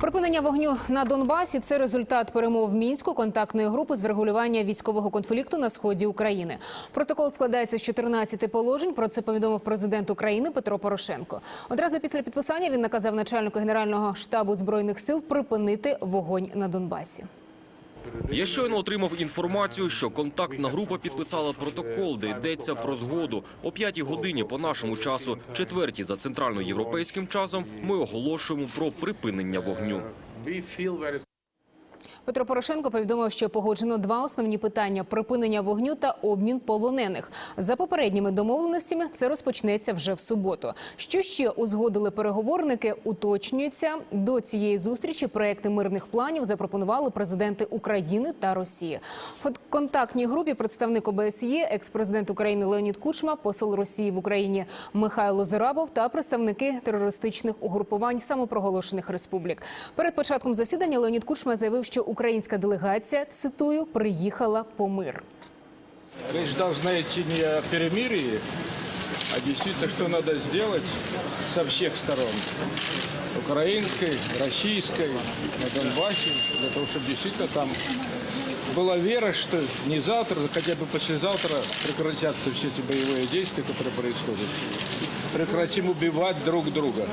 Припинення вогню на Донбасі це результат перемов мінську контактної групи з врегулювання військового конфлікту на сході України. Протокол складається з 14 положень. Про це повідомив президент України Петро Порошенко. Одразу після підписання він наказав начальнику генерального штабу збройних сил припинити вогонь на Донбасі. Я щойно отримав інформацію, що контактна група підписала протокол, де йдеться про згоду. О п'ятій годині по нашому часу, четвертій за центральноєвропейським часом, ми оголошуємо про припинення вогню. Петро Порошенко повідомив, що погоджено два основні питання: припинення вогню та обмін полонених. За попередніми домовленостями це розпочнеться вже в суботу. Що ще узгодили переговорники? Уточнюється до цієї зустрічі. Проекти мирних планів запропонували президенти України та Росії. В контактній групі представник ОБСЄ, екс-президент України Леонід Кучма, посол Росії в Україні Михайло Зирабов та представники терористичних угрупувань самопроголошених республік. Перед початком засідання Леонід Кучма заявив, що українська делегація цитую приїхала по мир. Речь должна идти не о перемирии, а действительно, что надо сделать со всех сторон. Украинской, российской, на Донбассе, для того, чтобы действительно там была вера, что не завтра, а хотя бы послезавтра прекратятся все эти боевые действия, которые происходят. Прекратим убивать друг друга.